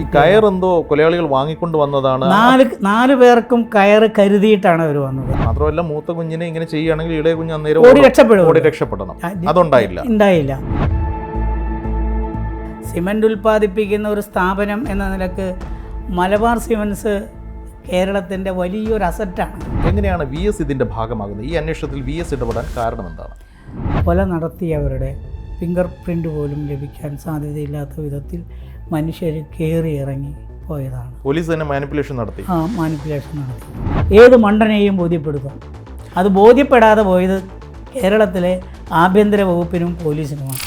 ഈ കയർ എന്തോ കൊലയാളികൾ വാങ്ങിക്കൊണ്ട് വന്നതാണ്. നാല് നാല് പേർക്കും കയർ കരുതിയിട്ടാണ് അവർ വന്നത്. മാത്രമല്ല മൂത്ത കുഞ്ഞിനെ ഇങ്ങനെ ചെയ്യുകയാണെങ്കിൽ ഇളയ കുഞ്ഞ് അന്നേരം ഓടി രക്ഷപ്പെടും. ഓടി രക്ഷപ്പെടും രക്ഷപ്പെടണം അതുണ്ടായില്ല. ഉണ്ടായില്ല സിമന്റ് ഉൽപ്പാദിപ്പിക്കുന്ന ഒരു സ്ഥാപനം എന്ന നിലയ്ക്ക് മലബാർ സിമൻസ് കേരളത്തിന്റെ വലിയൊരു അസറ്റാണ് എങ്ങനെയാണ് വി എസ് ഇതിന്റെ ഭാഗമാകുന്നത്? ഈ അന്വേഷണത്തിൽ വി എസ് ഇടപെടാൻ കാരണം എന്താണ്? കൊല നടത്തിയവരുടെ ഫിംഗർ പ്രിന്റ് പോലും ലഭിക്കാൻ സാധ്യതയില്ലാത്ത വിധത്തിൽ മനുഷ്യർ കയറി ഇറങ്ങി പോയതാണ്. പോലീസ് തന്നെ മാനിപ്പുലേഷൻ നടത്തി. ആ മാനിപ്പുലേഷൻ നടത്തി. ഏത് മണ്ടനെയും ബോധ്യപ്പെടുത്താം അത് ബോധ്യപ്പെടാതെ പോയത് കേരളത്തിലെ ആഭ്യന്തര വകുപ്പിനും പോലീസിനുമാണ്.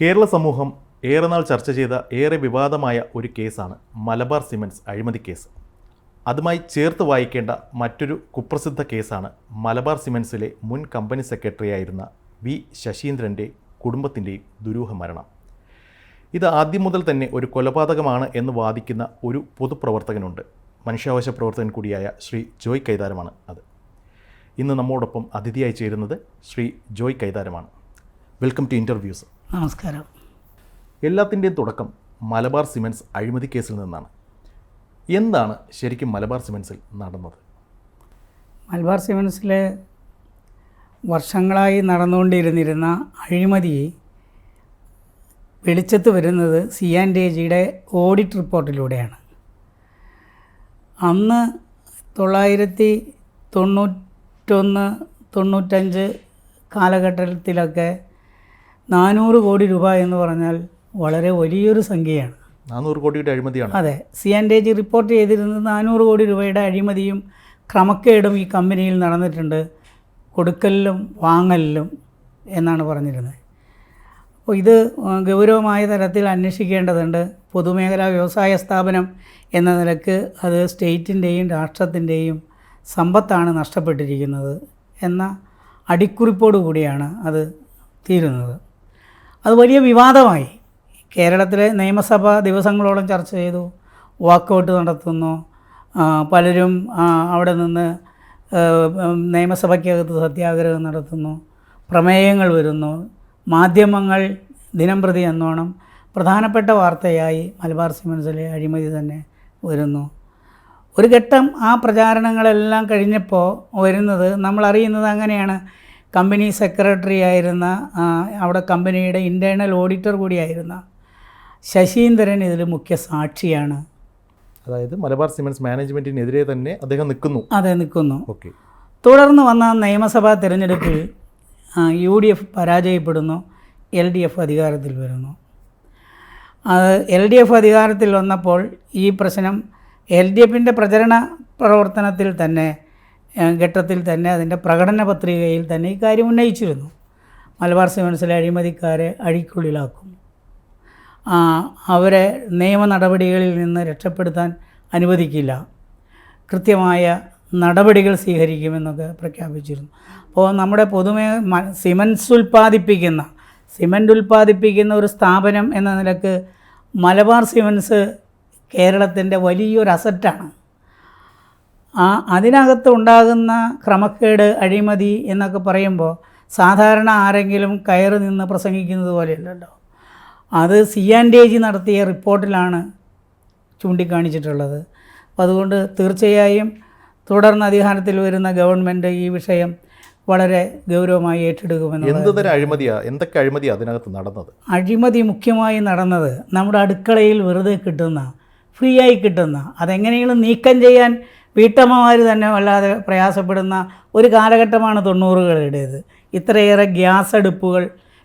കേരള സമൂഹം ഏറെ നാൾ ചർച്ച ചെയ്ത ഏറെ വിവാദമായ ഒരു കേസാണ് മലബാർ സിമൻസ് അഴിമതി കേസ്. അതുമായി ചേർത്ത് വായിക്കേണ്ട മറ്റൊരു കുപ്രസിദ്ധ കേസാണ് മലബാർ സിമൻസിലെ മുൻ കമ്പനി സെക്രട്ടറിയായിരുന്ന വി ശശീന്ദ്രന്റെ കുടുംബത്തിന്റെയും ദുരൂഹ മരണം. ഇത് ആദ്യം മുതൽ തന്നെ ഒരു കൊലപാതകമാണ് എന്ന് വാദിക്കുന്ന ഒരു പൊതുപ്രവർത്തകനുണ്ട്. മനുഷ്യാവകാശ പ്രവർത്തകൻ കൂടിയായ ശ്രീ ജോയ് കൈതാരമാണ് അത്. ഇന്ന് നമ്മോടൊപ്പം അതിഥിയായി ചേരുന്നത് ശ്രീ ജോയ് കൈതാരമാണ്. വെൽക്കം ടു ഇന്റർവ്യൂസ് നമസ്കാരം. എല്ലാത്തിന്റെയും തുടക്കം മലബാർ സിമൻസ് അഴിമതി കേസിൽ നിന്നാണ്. എന്താണ് ശരിക്കും മലബാർ സിമെൻസിൽ നടന്നത്? മലബാർ സിമെൻസിലെ വർഷങ്ങളായി നടന്നുകൊണ്ടിരുന്നിരുന്ന അഴിമതി വെളിച്ചത്ത് വരുന്നത് സി ആൻഡ് എ ജിയുടെ ഓഡിറ്റ് റിപ്പോർട്ടിലൂടെയാണ്. അന്ന് തൊള്ളായിരത്തി തൊണ്ണൂറ്റൊന്ന് തൊണ്ണൂറ്റഞ്ച് കാലഘട്ടത്തിലൊക്കെ നാനൂറ് കോടി രൂപ എന്ന് പറഞ്ഞാൽ വളരെ വലിയൊരു സംഖ്യയാണ്. നാനൂറ് കോടിയുടെ അഴിമതിയാണ്. അതെ സി ആൻഡ് എ റിപ്പോർട്ട് ചെയ്തിരുന്നത് നാനൂറ് കോടി രൂപയുടെ അഴിമതിയും ക്രമക്കേടും ഈ കമ്പനിയിൽ നടന്നിട്ടുണ്ട്. കൊടുക്കലിലും വാങ്ങലിലും എന്നാണ് പറഞ്ഞിരുന്നത്. അപ്പോൾ ഇത് ഗൗരവമായ തരത്തിൽ അന്വേഷിക്കേണ്ടതുണ്ട്. പൊതുമേഖലാ വ്യവസായ സ്ഥാപനം എന്ന നിലയ്ക്ക് അത് സ്റ്റേറ്റിന്റെയും രാഷ്ട്രത്തിന്റെയും സമ്പത്താണ് നഷ്ടപ്പെട്ടിരിക്കുന്നത് എന്ന അടിക്കുറിപ്പോടു കൂടിയാണ് അത് തീരുന്നത്. അത് വലിയ വിവാദമായി. കേരളത്തിലെ നിയമസഭ ദിവസങ്ങളോളം ചർച്ച ചെയ്തു വാക്കൗട്ട് നടത്തുന്നു. പലരും അവിടെ നിന്ന് നിയമസഭയ്ക്കകത്ത് സത്യാഗ്രഹം നടത്തുന്നു. പ്രമേയങ്ങൾ വരുന്നു. മാധ്യമങ്ങൾ ദിനം പ്രതി എന്നോണം പ്രധാനപ്പെട്ട വാർത്തയായി മലബാർ സിമൻസിലെ അഴിമതി തന്നെ വരുന്നു. ഒരു ഘട്ടം ആ പ്രചാരണങ്ങളെല്ലാം കഴിഞ്ഞപ്പോൾ വരുന്നത് നമ്മൾ അറിയുന്നത് അങ്ങനെയാണ്. കമ്പനി സെക്രട്ടറി ആയിരുന്ന അവിടെ കമ്പനിയുടെ ഇന്റേർണൽ ഓഡിറ്റർ കൂടിയായിരുന്ന ശശീന്ദ്രൻ ഇതിൽ മുഖ്യ സാക്ഷിയാണ്. അതായത് മലബാർ സിമെന്റ്സ് മാനേജ്മെന്റിനെതിരെ തന്നെ അദ്ദേഹം നിൽക്കുന്നു. അതെ നിൽക്കുന്നു. ഓക്കെ. തുടർന്ന് വന്ന നിയമസഭാ തിരഞ്ഞെടുപ്പിൽ യു ഡി എഫ് പരാജയപ്പെടുന്നു എൽ ഡി എഫ് അധികാരത്തിൽ വരുന്നു. എൽ ഡി എഫ് അധികാരത്തിൽ വന്നപ്പോൾ ഈ പ്രശ്നം എൽ ഡി എഫിന്റെ പ്രചരണ പ്രവർത്തനത്തിൽ തന്നെ ഘട്ടത്തിൽ തന്നെ അതിന്റെ പ്രകടന പത്രികയിൽ തന്നെ ഈ കാര്യം ഉന്നയിച്ചിരുന്നു. മലബാർ സിമൻസിലെ അഴിമതിക്കാരെ അഴിക്കുള്ളിലാക്കും. അവരെ നിയമ നടപടികളിൽ നിന്ന് രക്ഷപ്പെടുത്താൻ അനുവദിക്കില്ല. കൃത്യമായ നടപടികൾ സ്വീകരിക്കുമെന്നൊക്കെ പ്രഖ്യാപിച്ചിരുന്നു. അപ്പോൾ നമ്മുടെ പൊതുമേ സിമൻസ് ഉൽപ്പാദിപ്പിക്കുന്ന സിമന്റ് ഉൽപ്പാദിപ്പിക്കുന്ന ഒരു സ്ഥാപനം എന്ന നിലയ്ക്ക് മലബാർ സിമൻസ് കേരളത്തിന്റെ വലിയൊരു അസറ്റാണ്. ആ അതിനകത്ത് ഉണ്ടാകുന്ന ക്രമക്കേട് അഴിമതി എന്നൊക്കെ പറയുമ്പോൾ സാധാരണ ആരെങ്കിലും കയറി നിന്ന് പ്രസംഗിക്കുന്നത് പോലെയല്ലല്ലോ. അത് സി ആൻഡ് എ ജി നടത്തിയ റിപ്പോർട്ടിലാണ് ചൂണ്ടിക്കാണിച്ചിട്ടുള്ളത്. അപ്പോൾ അതുകൊണ്ട് തീർച്ചയായും തുടർന്ന് അധികാരത്തിൽ വരുന്ന ഗവൺമെന്റ് ഈ വിഷയം വളരെ ഗൗരവമായി ഏറ്റെടുക്കുമെന്ന് എന്ത് തരം അഴിമതിയാ എന്തൊക്കെ അഴിമതി അതിനകത്ത് നടന്നത്? അഴിമതി മുഖ്യമായി നടന്നത് നമ്മുടെ അടുക്കളയിൽ വെറുതെ കിട്ടുന്ന ഫ്രീ ആയി കിട്ടുന്ന അതെങ്ങനെയെങ്കിലും നീക്കം ചെയ്യാൻ വീട്ടമ്മമാർ തന്നെ വല്ലാതെ പ്രയാസപ്പെടുന്ന ഒരു കാലഘട്ടമാണ് തൊണ്ണൂറുകളുടേത്. ഇത്രയേറെ ഗ്യാസ് അടുപ്പുകൾ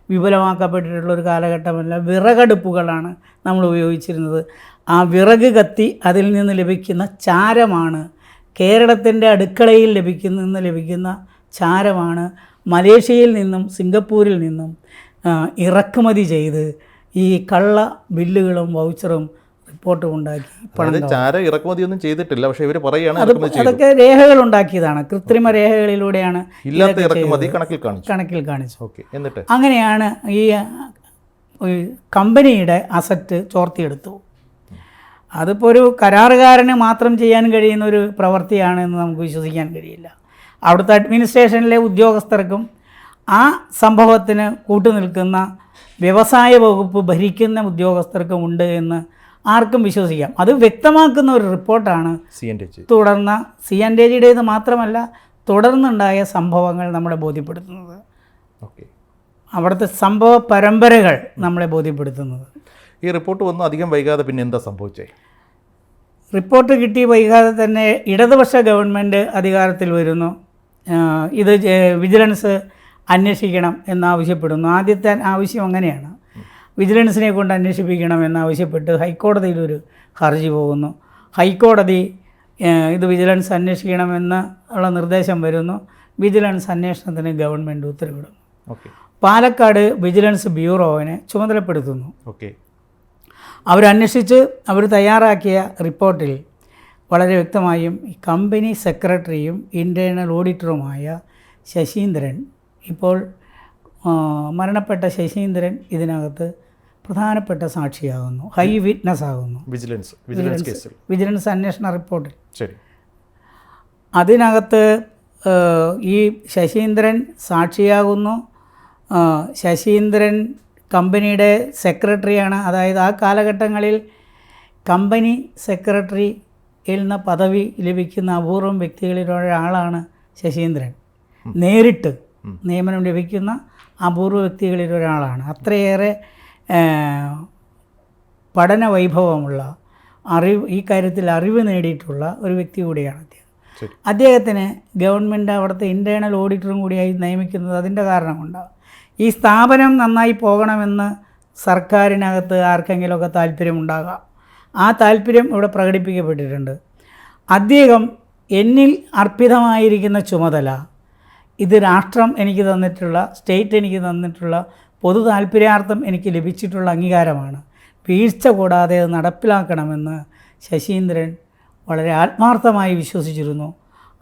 വിപുലമാക്കപ്പെട്ടിട്ടുള്ള ഒരു കാലഘട്ടമല്ല വിറകടുപ്പുകളാണ് നമ്മൾ ഉപയോഗിച്ചിരുന്നത്. ആ വിറക് കത്തി അതിൽ നിന്ന് ലഭിക്കുന്ന ചാരമാണ് കേരളത്തിന്റെ അടുക്കളയിൽ ലഭിക്കുന്ന നിന്ന് ലഭിക്കുന്ന ചാരമാണ് മലേഷ്യയിൽ നിന്നും സിംഗപ്പൂരിൽ നിന്നും ഇറക്കുമതി ചെയ്ത് ഈ കള്ള ബില്ലുകളും വൗച്ചറും റിപ്പോർട്ടും ഉണ്ടാക്കി ചാര ഇറക്കുമതി ഒന്നും ചെയ്തിട്ടില്ല പക്ഷെ ഇവർ പറയുകയാണ് അതൊക്കെ രേഖകൾ ഉണ്ടാക്കിയതാണ് കൃത്രിമ രേഖകളിലൂടെയാണ് ഇല്ലാത്ത ഇറക്കുമതി കണക്കിൽ കാണിച്ചു. കണക്കിൽ കാണിച്ചു. ഓക്കെ എന്നിട്ട്? അങ്ങനെയാണ് ഈ ഈ കമ്പനിയുടെ അസറ്റ് ചോർത്തിയെടുത്തു. അതിപ്പോൾ ഒരു കരാറുകാരന് മാത്രം ചെയ്യാൻ കഴിയുന്ന ഒരു പ്രവൃത്തിയാണ് എന്ന് നമുക്ക് വിശ്വസിക്കാൻ കഴിയില്ല. അവിടുത്തെ അഡ്മിനിസ്ട്രേഷനിലെ ഉദ്യോഗസ്ഥർക്കും ആ സംഭവത്തിന് കൂട്ടുനിൽക്കുന്ന വ്യവസായ വകുപ്പ് ഭരിക്കുന്ന ഉദ്യോഗസ്ഥർക്കും ഉണ്ട് എന്ന് ആർക്കും വിശ്വസിക്കാം. അത് വ്യക്തമാക്കുന്ന ഒരു റിപ്പോർട്ടാണ് സി എൻ ടി തുടർന്ന സി എൻ ടി ജിയുടേത് മാത്രമല്ല തുടർന്നുണ്ടായ സംഭവങ്ങൾ നമ്മളെ ബോധ്യപ്പെടുത്തുന്നത്. ഓക്കെ. അവിടുത്തെ സംഭവ പരമ്പരകൾ നമ്മളെ ബോധ്യപ്പെടുത്തുന്നത്. ഈ റിപ്പോർട്ട് വന്നു അധികം വൈകാതെ പിന്നെ എന്താ സംഭവിച്ചേ? റിപ്പോർട്ട് കിട്ടി വൈകാതെ തന്നെ ഇടതുപക്ഷ ഗവൺമെന്റ് അധികാരത്തിൽ വരുന്നു. ഇത് വിജിലൻസ് അന്വേഷിക്കണം എന്നാവശ്യപ്പെടുന്നു. ആദ്യത്തെ ആവശ്യം അങ്ങനെയാണ്. വിജിലൻസിനെ കൊണ്ട് അന്വേഷിപ്പിക്കണമെന്നാവശ്യപ്പെട്ട് ഹൈക്കോടതിയിലൊരു ഹർജി പോകുന്നു. ഹൈക്കോടതി ഇത് വിജിലൻസ് അന്വേഷിക്കണമെന്ന് ഉള്ള നിർദ്ദേശം വരുന്നു. വിജിലൻസ് അന്വേഷണത്തിന് ഗവൺമെന്റ് ഉത്തരവിടുന്നു. ഓക്കെ. പാലക്കാട് വിജിലൻസ് ബ്യൂറോവിനെ ചുമതലപ്പെടുത്തുന്നു. ഓക്കെ. അവരന്വേഷിച്ച് അവർ തയ്യാറാക്കിയ റിപ്പോർട്ടിൽ വളരെ വ്യക്തമായും കമ്പനി സെക്രട്ടറിയും ഇന്റേണൽ ഓഡിറ്ററുമായ ശശീന്ദ്രൻ ഇപ്പോൾ മരണപ്പെട്ട ശശീന്ദ്രൻ ഇതിനകത്ത് പ്രധാനപ്പെട്ട സാക്ഷിയാകുന്നു. ഹൈ വിറ്റ്നസ് ആകുന്നു. വിജിലൻസ് വിജിലൻസ് കേസിൽ. വിജിലൻസ് അന്വേഷണ റിപ്പോർട്ടിൽ. ശരി. അതിനകത്ത് ഈ ശശീന്ദ്രൻ സാക്ഷിയാകുന്നു. ശശീന്ദ്രൻ കമ്പനിയുടെ സെക്രട്ടറിയാണ്. അതായത് ആ കാലഘട്ടങ്ങളിൽ കമ്പനി സെക്രട്ടറി എന്ന പദവി ലഭിക്കുന്ന അപൂർവം വ്യക്തികളിലൊരാളാണ് ശശീന്ദ്രൻ. നേരിട്ട് നിയമനം ലഭിക്കുന്ന അപൂർവ വ്യക്തികളിലൊരാളാണ് അത്രയേറെ പഠന വൈഭവമുള്ള അറിവ് ഈ കാര്യത്തിൽ അറിവ് നേടിയിട്ടുള്ള ഒരു വ്യക്തി കൂടിയാണ് അദ്ദേഹം. അദ്ദേഹത്തിന് ഗവൺമെന്റ് അവിടുത്തെ ഇന്റേണൽ ഓഡിറ്ററും കൂടിയായി നിയമിക്കുന്നത് അതിന്റെ കാരണം കൊണ്ടാണ് ഈ സ്ഥാപനം നന്നായി പോകണമെന്ന് സർക്കാരിനകത്ത് ആർക്കെങ്കിലുമൊക്കെ താല്പര്യമുണ്ടാകാം. ആ താല്പര്യം ഇവിടെ പ്രകടിപ്പിക്കപ്പെട്ടിട്ടുണ്ട്. അദ്ദേഹം എന്നിൽ അർപ്പിതമായിരിക്കുന്ന ചുമതല ഇത് രാഷ്ട്രം എനിക്ക് തന്നിട്ടുള്ള സ്റ്റേറ്റ് എനിക്ക് തന്നിട്ടുള്ള പൊതു താല്പര്യാർത്ഥം എനിക്ക് ലഭിച്ചിട്ടുള്ള അംഗീകാരമാണ്. വീഴ്ച കൂടാതെ അത് നടപ്പിലാക്കണമെന്ന് ശശീന്ദ്രൻ വളരെ ആത്മാർത്ഥമായി വിശ്വസിച്ചിരുന്നു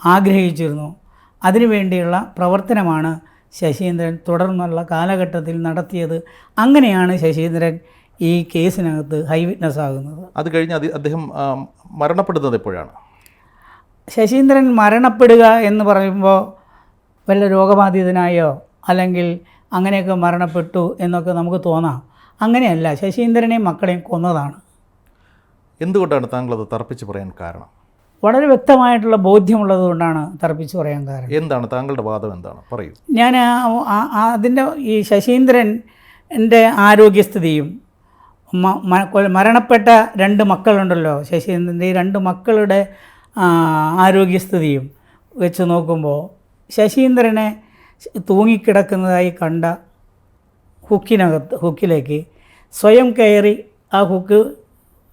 ആഗ്രഹിച്ചിരുന്നു. അതിനുവേണ്ടിയുള്ള പ്രവർത്തനമാണ് ശശീന്ദ്രൻ തുടർന്നുള്ള കാലഘട്ടത്തിൽ നടത്തിയത്. അങ്ങനെയാണ് ശശീന്ദ്രൻ ഈ കേസിനകത്ത് ഹൈ വിറ്റ്നസ് ആകുന്നത്. അത് കഴിഞ്ഞ് അദ്ദേഹം മരണപ്പെടുന്നത് എപ്പോഴാണ്? ശശീന്ദ്രൻ മരണപ്പെടുക എന്ന് പറയുമ്പോൾ വല്ല രോഗബാധിതനായോ അല്ലെങ്കിൽ അങ്ങനെയൊക്കെ മരണപ്പെട്ടു എന്നൊക്കെ നമുക്ക് തോന്നാം. അങ്ങനെയല്ല ശശീന്ദ്രനെയും മക്കളെയും കൊന്നതാണ്. എന്തുകൊണ്ടാണ് താങ്കൾ അത് തർപ്പിച്ച് പറയാൻ കാരണം? വളരെ വ്യക്തമായിട്ടുള്ള ബോധ്യമുള്ളത് കൊണ്ടാണ് തർപ്പിച്ച് പറയാൻ കാരണം. എന്താണ് താങ്കളുടെ വാദം എന്താണ്? പറയൂ. ഞാൻ അതിന്റെ ഈ ശശീന്ദ്രൻ എന്റെ ആരോഗ്യസ്ഥിതിയും മരണപ്പെട്ട രണ്ട് മക്കളുണ്ടല്ലോ ശശീന്ദ്രന്റെ ഈ രണ്ട് മക്കളുടെ ആരോഗ്യസ്ഥിതിയും വെച്ച് നോക്കുമ്പോൾ ശശീന്ദ്രനെ തൂങ്ങിക്കിടക്കുന്നതായി കണ്ട ഹുക്കിനകത്ത് ഹുക്കിലേക്ക് സ്വയം കയറി ആ ഹുക്ക്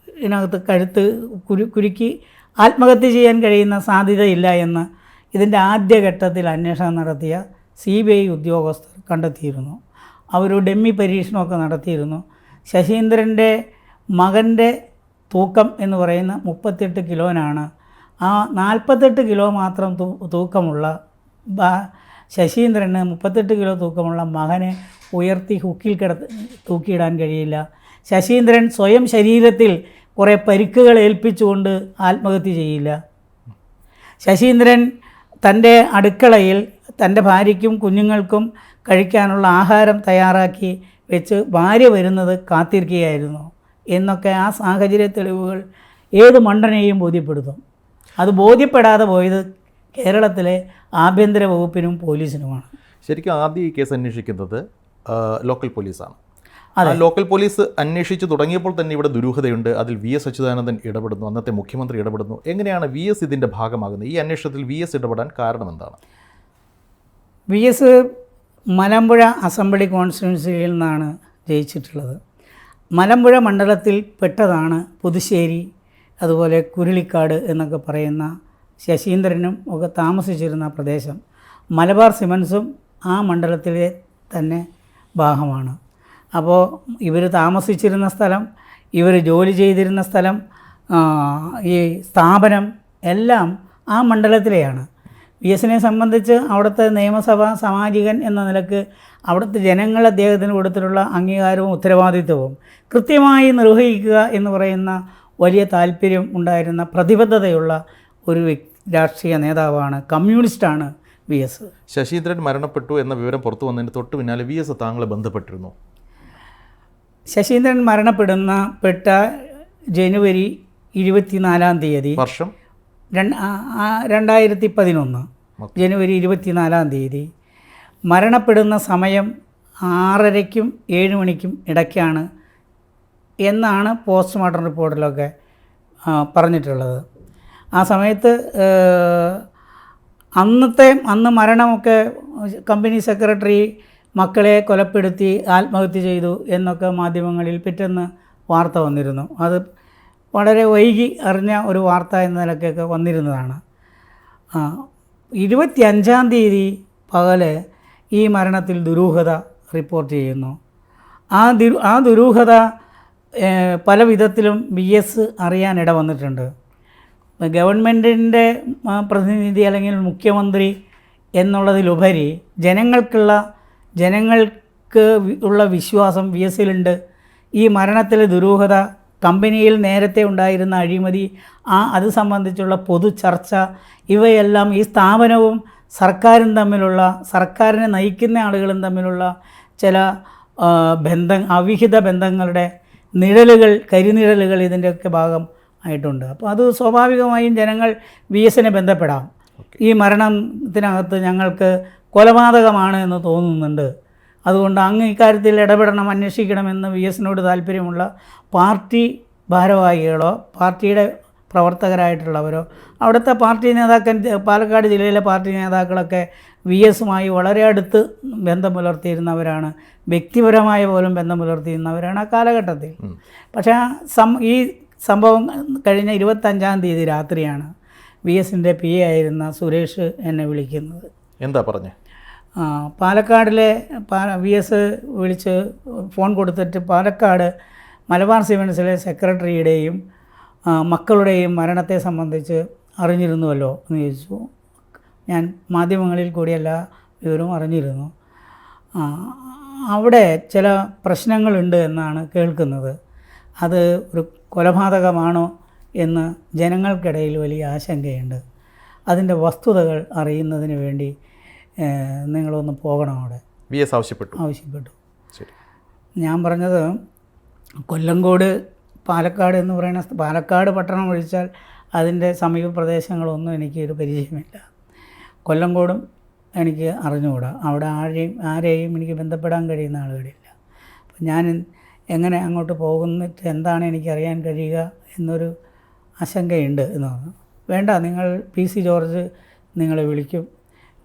ഇതിനകത്ത് കഴുത്ത് കുരു കുരുക്കി ആത്മഹത്യ ചെയ്യാൻ കഴിയുന്ന സാധ്യതയില്ല എന്ന് ഇതിന്റെ ആദ്യഘട്ടത്തിൽ അന്വേഷണം നടത്തിയ സി ബി ഐ ഉദ്യോഗസ്ഥർ കണ്ടെത്തിയിരുന്നു. അവർ ഡെമ്മി പരീക്ഷണമൊക്കെ നടത്തിയിരുന്നു. ശശീന്ദ്രന്റെ മകന്റെ തൂക്കം എന്ന് പറയുന്ന മുപ്പത്തെട്ട് കിലോനാണ്. ആ നാൽപ്പത്തെട്ട് കിലോ മാത്രം തൂക്കമുള്ള ശശീന്ദ്രന് മുപ്പത്തെട്ട് കിലോ തൂക്കമുള്ള മകനെ ഉയർത്തി ഹുക്കിൽ കിടത്ത് തൂക്കിയിടാൻ കഴിയില്ല. ശശീന്ദ്രൻ സ്വയം ശരീരത്തിൽ കുറേ പരിക്കുകൾ ഏൽപ്പിച്ചുകൊണ്ട് ആത്മഹത്യ ചെയ്യില്ല. ശശീന്ദ്രൻ തന്റെ അടുക്കളയിൽ തന്റെ ഭാര്യയ്ക്കും കുഞ്ഞുങ്ങൾക്കും കഴിക്കാനുള്ള ആഹാരം തയ്യാറാക്കി വെച്ച് ഭാര്യ വരുന്നത് കാത്തിരിക്കുകയായിരുന്നു. എന്നൊക്കെ ആ സാഹചര്യ തെളിവുകൾ ഏത് മണ്ടനെയും ബോധ്യപ്പെടുത്തും. അത് ബോധ്യപ്പെടാതെ പോയത് കേരളത്തിലെ ആഭ്യന്തര വകുപ്പിനും പോലീസിനുമാണ്. ശരിക്കും ആദ്യം ഈ കേസ് അന്വേഷിക്കുന്നത് ലോക്കൽ പോലീസാണ്. അതെ. ലോക്കൽ പോലീസ് അന്വേഷിച്ച് തുടങ്ങിയപ്പോൾ തന്നെ ഇവിടെ ദുരൂഹതയുണ്ട്. അതിൽ വി എസ് അച്യുതാനന്ദൻ ഇടപെടുന്നു അന്നത്തെ മുഖ്യമന്ത്രി ഇടപെടുന്നു. എങ്ങനെയാണ് വി എസ് ഇതിന്റെ ഭാഗമാകുന്നത്? ഈ അന്വേഷണത്തിൽ വി എസ് ഇടപെടാൻ കാരണം എന്താണ്? വി എസ് മലമ്പുഴ അസംബ്ലി കോൺസ്റ്റിറ്റ്യൻസിയിൽ നിന്നാണ് ജയിച്ചിട്ടുള്ളത്. മലമ്പുഴ മണ്ഡലത്തിൽ പെട്ടതാണ് പുതുശ്ശേരി അതുപോലെ കുരുളിക്കാട് എന്നൊക്കെ പറയുന്ന ശശീന്ദ്രനും ഒക്കെ താമസിച്ചിരുന്ന പ്രദേശം മലബാർ സിമൻസും ആ മണ്ഡലത്തിലെ തന്നെ ഭാഗമാണ്. അപ്പോൾ ഇവർ താമസിച്ചിരുന്ന സ്ഥലം ഇവർ ജോലി ചെയ്തിരുന്ന സ്ഥലം ഈ സ്ഥാപനം എല്ലാം ആ മണ്ഡലത്തിലെയാണ്. വി എസിനെ സംബന്ധിച്ച് അവിടുത്തെ നിയമസഭാ സാമാജികൻ എന്ന നിലയ്ക്ക് അവിടുത്തെ ജനങ്ങൾ അദ്ദേഹത്തിന് കൊടുത്തിട്ടുള്ള അംഗീകാരവും ഉത്തരവാദിത്വവും കൃത്യമായി നിർവഹിക്കുക എന്ന് പറയുന്ന വലിയ താല്പര്യം ഉണ്ടായിരുന്ന പ്രതിബദ്ധതയുള്ള ഒരു വ്യക്- രാഷ്ട്രീയ നേതാവാണ് കമ്മ്യൂണിസ്റ്റാണ് വി എസ്. ശശീന്ദ്രൻ മരണപ്പെട്ടു എന്ന വിവരം പുറത്തു വന്നതിന് തൊട്ട് പിന്നാലെ വി എസ് താങ്കളെ ബന്ധപ്പെട്ടിരുന്നു. ശശീന്ദ്രൻ മരണപ്പെടുന്ന പെട്ട ജനുവരി ഇരുപത്തിനാലാം തീയതി വർഷം? രണ്ടായിരത്തി പതിനൊന്ന് ജനുവരി ഇരുപത്തിനാലാം തീയതി മരണപ്പെടുന്ന സമയം ആറരയ്ക്കും ഏഴ് മണിക്കും ഇടയ്ക്കാണ് എന്നാണ് പോസ്റ്റ്മോർട്ടം റിപ്പോർട്ടിലൊക്കെ പറഞ്ഞിട്ടുള്ളത്. ആ സമയത്ത് അന്നത്തെ അന്ന് മരണമൊക്കെ കമ്പനി സെക്രട്ടറി മക്കളെ കൊലപ്പെടുത്തി ആത്മഹത്യ ചെയ്തു എന്നൊക്കെ മാധ്യമങ്ങളിൽ പിറ്റേന്ന് വാർത്ത വന്നിരുന്നു. അത് വളരെ വൈകി അറിഞ്ഞ ഒരു വാർത്ത എന്ന നിലയ്ക്കൊക്കെ വന്നിരുന്നതാണ്. ഇരുപത്തിയഞ്ചാം തീയതി പകൽ ഈ മരണത്തിൽ ദുരൂഹത റിപ്പോർട്ട് ചെയ്യുന്നു. ആ ദുരു ആ ദുരൂഹത പല വിധത്തിലും ബി എസ് അറിയാനിട വന്നിട്ടുണ്ട്. ഗവൺമെന്റിന്റെ പ്രതിനിധി അല്ലെങ്കിൽ മുഖ്യമന്ത്രി എന്നുള്ളതിലുപരി ജനങ്ങൾക്കുള്ള ജനങ്ങൾക്ക് ഉള്ള വിശ്വാസം വി എസിലുണ്ട് ഈ മരണത്തിലെ ദുരൂഹത കമ്പനിയിൽ നേരത്തെ ഉണ്ടായിരുന്ന അഴിമതി ആ അത് സംബന്ധിച്ചുള്ള പൊതു ചർച്ച ഇവയെല്ലാം ഈ സ്ഥാപനവും സർക്കാരും തമ്മിലുള്ള സർക്കാരിനെ നയിക്കുന്ന ആളുകളും തമ്മിലുള്ള ചില ബന്ധം അവിഹിത ബന്ധങ്ങളുടെ നിഴലുകൾ കരിനിഴലുകൾ ഇതിന്റെയൊക്കെ ഭാഗം ആയിട്ടുണ്ട്. അപ്പോൾ അത് സ്വാഭാവികമായും ജനങ്ങൾ വി എസിനെ ബന്ധപ്പെടാം. ഈ മരണത്തിനകത്ത് ഞങ്ങൾക്ക് കൊലപാതകമാണ് എന്ന് തോന്നുന്നുണ്ട്. അതുകൊണ്ട് അങ്ങ് ഇക്കാര്യത്തിൽ ഇടപെടണം അന്വേഷിക്കണമെന്ന് വി എസിനോട് താല്പര്യമുള്ള പാർട്ടി ഭാരവാഹികളോ പാർട്ടിയുടെ പ്രവർത്തകരായിട്ടുള്ളവരോ അവിടുത്തെ പാർട്ടി നേതാക്കൻ പാലക്കാട് ജില്ലയിലെ പാർട്ടി നേതാക്കളൊക്കെ വി എസുമായി വളരെ അടുത്ത് ബന്ധം പുലർത്തിയിരുന്നവരാണ് വ്യക്തിപരമായ പോലും ബന്ധം പുലർത്തിയിരുന്നവരാണ് ആ കാലഘട്ടത്തിൽ. പക്ഷേ സം ഈ സംഭവം കഴിഞ്ഞ ഇരുപത്തഞ്ചാം തീയതി രാത്രിയാണ് വി എസിന്റെ പി എ ആയിരുന്ന സുരേഷ് എന്നെ വിളിക്കുന്നത്. എന്താ പറഞ്ഞേ? പാലക്കാടിലെ പാ വി എസ് വിളിച്ച് ഫോൺ കൊടുത്തിട്ട് പാലക്കാട് മലബാർ സിമൻസിലെ സെക്രട്ടറിയുടെയും മക്കളുടെയും മരണത്തെ സംബന്ധിച്ച് അറിഞ്ഞിരുന്നുവല്ലോ എന്ന് ചോദിച്ചു. ഞാൻ മാധ്യമങ്ങളിൽ കൂടി എല്ലാ വിവരവും അറിഞ്ഞിരുന്നു. അവിടെ ചില പ്രശ്നങ്ങളുണ്ട് എന്നാണ് കേൾക്കുന്നത്. അത് ഒരു കൊലപാതകമാണോ എന്ന് ജനങ്ങൾക്കിടയിൽ വലിയ ആശങ്കയുണ്ട്. അതിന്റെ വസ്തുതകൾ അറിയുന്നതിന് വേണ്ടി നിങ്ങളൊന്ന് പോകണം അവിടെ. വി എസ് ആവശ്യപ്പെട്ടു. ആവശ്യപ്പെട്ടു. ഞാൻ പറഞ്ഞത് കൊല്ലങ്കോട് പാലക്കാട് എന്ന് പറയുന്ന പാലക്കാട് പട്ടണം ഒഴിച്ചാൽ അതിന്റെ സമീപ പ്രദേശങ്ങളൊന്നും എനിക്ക് ഒരു പരിചയമില്ല. കൊല്ലങ്കോടും എനിക്ക് അറിഞ്ഞുകൂടാ. അവിടെ ആരെയും ആരെയും എനിക്ക് ബന്ധപ്പെടാൻ കഴിയുന്ന ആളുകളില്ല. അപ്പം ഞാൻ എങ്ങനെ അങ്ങോട്ട് പോകുന്നിട്ട് എന്താണ് എനിക്കറിയാൻ കഴിയുക എന്നൊരു ആശങ്കയുണ്ട് എന്ന് പറഞ്ഞു വേണ്ട നിങ്ങൾ പി സി ജോർജ് നിങ്ങളെ വിളിക്കും.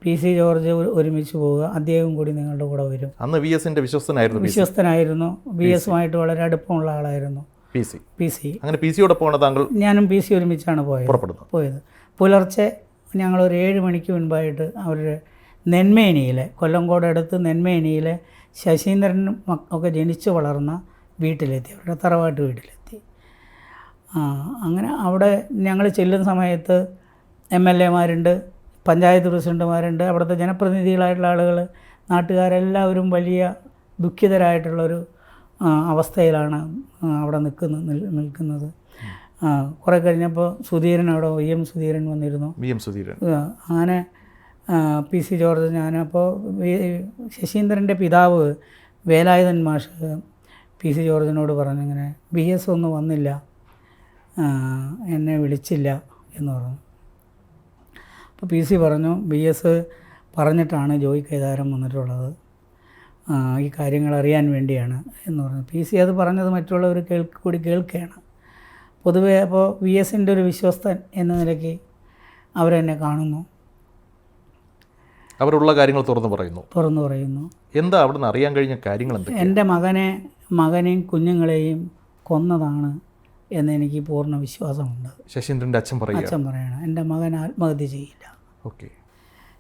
പി സി ജോർജ് ഒരുമിച്ച് പോവുക. അദ്ദേഹം കൂടി നിങ്ങളുടെ കൂടെ വരും. അന്ന് വി എസിന്റെ വിശ്വസ്തനായിരുന്നു വിശ്വസ്തനായിരുന്നു. ബി എസുമായിട്ട് വളരെ അടുപ്പമുള്ള ആളായിരുന്നു. P C. P C. അങ്ങനെ പി സിയോടൊപ്പമാണ് താങ്കൾ ഞാനും പി സി ഒരുമിച്ചാണ് പോയത്. പുറപ്പെടുന്നത്. പോയത്. പുലർച്ചെ ഞങ്ങൾ ഒരു ഏഴ് മണിക്ക് മുൻപായിട്ട് അവരുടെ നെന്മേനിയിലെ കൊല്ലങ്കോട് അടുത്ത് നെന്മേനിയിലെ ശശീന്ദ്രനും ഒക്കെ ജനിച്ചു വളർന്ന വീട്ടിലെത്തി അവരുടെ തറവാട്ട് വീട്ടിലെത്തി. അങ്ങനെ അവിടെ ഞങ്ങൾ ചെല്ലുന്ന സമയത്ത് എം എൽ എമാരുണ്ട് പഞ്ചായത്ത് പ്രസിഡന്റുമാരുണ്ട് അവിടുത്തെ ജനപ്രതിനിധികളായിട്ടുള്ള ആളുകൾ നാട്ടുകാരെല്ലാവരും വലിയ ദുഃഖിതരായിട്ടുള്ളൊരു അവസ്ഥയിലാണ് അവിടെ നിൽക്കുന്ന നിൽ- നിൽക്കുന്നത്. കുറേ കഴിഞ്ഞപ്പോൾ സുധീരൻ അവിടെ വി എം സുധീരൻ വന്നിരുന്നു. V M Sudheeran. അങ്ങനെ പി സി ജോർജ് ഞാനപ്പോൾ ശശീന്ദ്രന്റെ പിതാവ് വേലായുധൻ മാഷ് പി സി ജോർജിനോട് പറഞ്ഞു ഇങ്ങനെ ബി എസ് ഒന്നും വന്നില്ല എന്നെ വിളിച്ചില്ല എന്ന് പറഞ്ഞു. അപ്പോൾ പി സി പറഞ്ഞു ബി എസ് പറഞ്ഞിട്ടാണ് ജോയി കേദാരം വന്നിട്ടുള്ളത് ഈ കാര്യങ്ങൾ അറിയാൻ വേണ്ടിയാണ് എന്ന് പറഞ്ഞു. പി സി അത് പറഞ്ഞത് മറ്റുള്ളവർ കേൾക്ക് കൂടി കേൾക്കുകയാണ്. പൊതുവേ അപ്പോൾ വി എസിന്റെ ഒരു വിശ്വസ്തൻ എന്ന നിലയ്ക്ക് അവരെന്നെ കാണുന്നു. അവരുള്ള കാര്യങ്ങൾ തുറന്നു പറയുന്നു. തുറന്നു പറയുന്നു. എന്താ അവിടെ നിന്ന് അറിയാൻ കഴിഞ്ഞ കാര്യങ്ങൾ എന്തൊക്കെ എന്റെ മകനെ മകനെയും കുഞ്ഞുങ്ങളെയും കൊന്നതാണ് എന്ന് എനിക്ക് പൂർണ വിശ്വാസമുണ്ട്. ശശീന്ദ്രന്റെ അച്ഛൻ പറയുക. അച്ഛൻ പറയണം എന്റെ മകൻ ആത്മഹത്യ ചെയ്യില്ല. ഓക്കെ.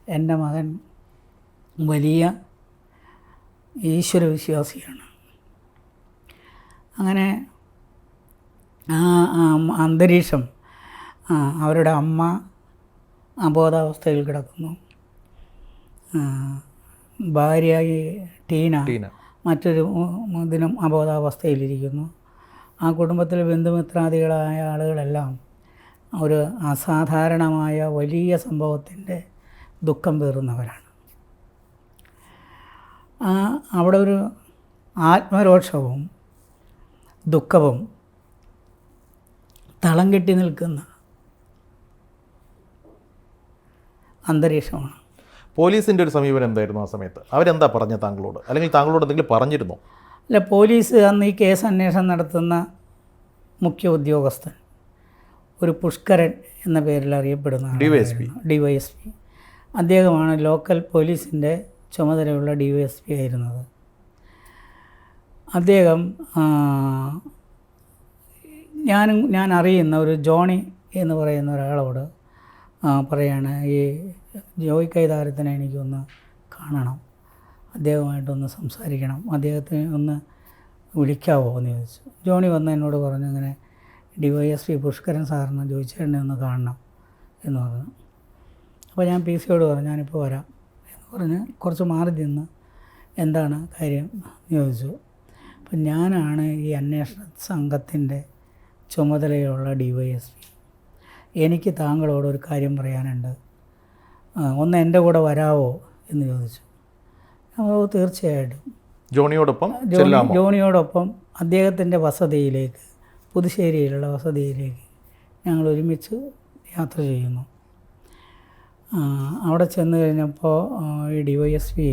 എന്റെ മകൻ വലിയ ഈശ്വര വിശ്വാസിയാണ് അങ്ങനെ ആ അന്തരീക്ഷം അവരുടെ അമ്മ അബോധാവസ്ഥയിൽ കിടക്കുന്നു. ഭാര്യ ടീന മറ്റൊരു ദിനം അബോധാവസ്ഥയിലിരിക്കുന്നു. ആ കുടുംബത്തിലെ ബന്ധുമിത്രാദികളായ ആളുകളെല്ലാം ഒരു അസാധാരണമായ വലിയ സംഭവത്തിന്റെ ദുഃഖം പേറുന്നവരാണ് അവിടെ ഒരു ആത്മരോക്ഷവും ദുഃഖവും തളം കെട്ടി നിൽക്കുന്ന അന്തരീക്ഷമാണ്. പോലീസിന്റെ ഒരു സമീപനം എന്തായിരുന്നു ആ സമയത്ത്? അവരെന്താ പറഞ്ഞ താങ്കളോട്? അല്ലെങ്കിൽ താങ്കളോട് എന്തെങ്കിലും പറഞ്ഞിരുന്നോ? അല്ല പോലീസ് അന്ന് ഈ കേസ് അന്വേഷണം നടത്തുന്ന മുഖ്യ ഉദ്യോഗസ്ഥൻ ഒരു പുഷ്കരൻ എന്ന പേരിൽ അറിയപ്പെടുന്ന ഡിവൈഎസ്പി. ഡിവൈഎസ്പി. അദ്ദേഹമാണ് ലോക്കൽ പോലീസിന്റെ ചുമതലയുള്ള ഡി വൈ എസ് പി ആയിരുന്നത്. അദ്ദേഹം ഞാനും ഞാൻ അറിയുന്ന ഒരു ജോണി എന്ന് പറയുന്ന ഒരാളോട് പറയാണ് ഈ ജോയ് കൈതാരത്തിനെ എനിക്കൊന്ന് കാണണം. അദ്ദേഹമായിട്ടൊന്ന് സംസാരിക്കണം. അദ്ദേഹത്തിന് ഒന്ന് വിളിക്കാവോ? എന്ന് ചോദിച്ചു. ജോണി വന്ന് എന്നോട് പറഞ്ഞു അങ്ങനെ D Y S P Pushkaran സാറിന് ജോയിച്ചേട്ടനെ ഒന്ന് കാണണം എന്ന് പറഞ്ഞു. അപ്പോൾ ഞാൻ പി സിയോട് പറഞ്ഞു ഞാനിപ്പോൾ വരാം എന്ന് പറഞ്ഞ് കുറച്ച് മാറി നിന്ന് എന്താണ് കാര്യം ചോദിച്ചു. അപ്പം ഞാനാണ് ഈ അന്വേഷണ സംഘത്തിന്റെ ചുമതലയുള്ള ഡി വൈ എസ് പി. എനിക്ക് താങ്കളോട് ഒരു കാര്യം പറയാനുണ്ട്. ഒന്ന് എന്റെ കൂടെ വരാവോ എന്ന് ചോദിച്ചു. അപ്പോൾ തീർച്ചയായിട്ടും. ജോണിയോടൊപ്പം ജോണിയോടൊപ്പം അദ്ദേഹത്തിന്റെ വസതിയിലേക്ക് പുതുശ്ശേരിയിലുള്ള വസതിയിലേക്ക് ഞങ്ങൾ ഒരുമിച്ച് യാത്ര ചെയ്യുന്നു. അവിടെ ചെന്ന് കഴിഞ്ഞപ്പോൾ ഈ ഡി വൈ എസ് പി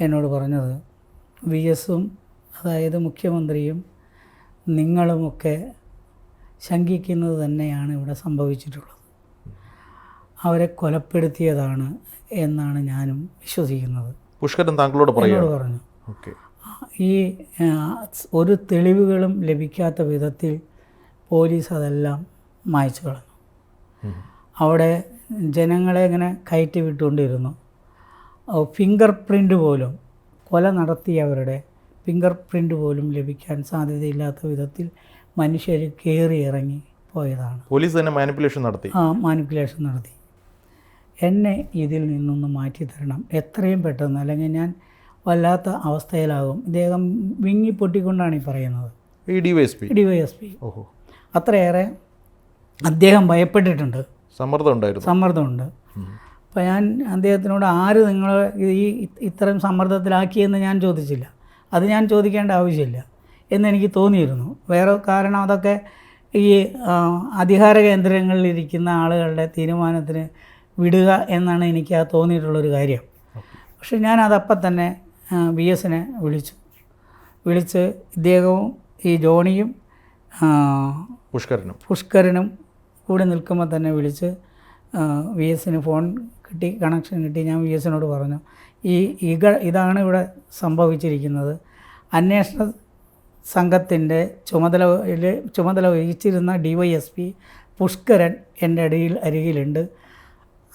എന്നോട് പറഞ്ഞത് വി എസും അതായത് മുഖ്യമന്ത്രിയും നിങ്ങളുമൊക്കെ ശങ്കിക്കുന്നത് തന്നെയാണ് ഇവിടെ സംഭവിച്ചിട്ടുള്ളത്. അവരെ കൊലപ്പെടുത്തിയതാണ് എന്നാണ് ഞാനും വിശ്വസിക്കുന്നത്. പുഷ്കരൻ താങ്കളോട് പറഞ്ഞു. ഈ ഒരു തെളിവുകളും ലഭിക്കാത്ത വിധത്തിൽ പോലീസ് അതെല്ലാം മായ്ച്ചു കളഞ്ഞു. അവിടെ ജനങ്ങളെ ഇങ്ങനെ കയറ്റി വിട്ടുകൊണ്ടിരുന്നു. ഫിംഗർ പ്രിന്റ് പോലും കൊല നടത്തിയവരുടെ ഫിംഗർ പ്രിന്റ് പോലും ലഭിക്കാൻ സാധ്യതയില്ലാത്ത വിധത്തിൽ മനുഷ്യർ കയറി ഇറങ്ങി പോയതാണ്. പോലീസ് തന്നെ മാനിപ്പുലേഷൻ നടത്തി. ആ മാനിപ്പുലേഷൻ നടത്തി. എന്നെ ഇതിൽ നിന്നൊന്ന് മാറ്റി തരണം. എത്രയും പെട്ടെന്ന് അല്ലെങ്കിൽ ഞാൻ വല്ലാത്ത അവസ്ഥയിലാകും. ഇദ്ദേഹം വിങ്ങി പൊട്ടിക്കൊണ്ടാണ് ഈ പറയുന്നത്. ഈ D Y S P D Y S P ഓഹോ. അത്രയേറെ അദ്ദേഹം ഭയപ്പെട്ടിട്ടുണ്ട്. സമ്മർദ്ദം ഉണ്ടായിരുന്നു. സമ്മർദ്ദമുണ്ട്. അപ്പോൾ ഞാൻ അദ്ദേഹത്തിനോട് ആര് നിങ്ങൾ ഈ ഇത്രയും സമ്മർദ്ദത്തിലാക്കിയെന്ന് ഞാൻ ചോദിച്ചില്ല. അത് ഞാൻ ചോദിക്കേണ്ട ആവശ്യമില്ല. എന്നെനിക്ക് തോന്നിയിരുന്നു. വേറെ കാരണം അതൊക്കെ ഈ അധികാര കേന്ദ്രങ്ങളിലിരിക്കുന്ന ആളുകളുടെ തീരുമാനത്തിന് വിടുക എന്നാണ് എനിക്ക് ആ തോന്നിയിട്ടുള്ളൊരു കാര്യം. പക്ഷെ ഞാൻ അതപ്പം തന്നെ ബി എസിനെ വിളിച്ചു. വിളിച്ച് ഇദ്ദേഹവും ഈ ജോണിയും പുഷ്കരനും. പുഷ്കരനും കൂടെ നിൽക്കുമ്പോൾ തന്നെ വിളിച്ച് വി എസിന് ഫോൺ കിട്ടി കണക്ഷൻ കിട്ടി. ഞാൻ വി എസിനോട് പറഞ്ഞു ഈ ഇക ഇതാണ് ഇവിടെ സംഭവിച്ചിരിക്കുന്നത്. അന്വേഷണ സംഘത്തിന്റെ ചുമതല ചുമതല വഹിച്ചിരുന്ന D Y S P Pushkaran എന്റെ അടിയിൽ അരികിലുണ്ട്.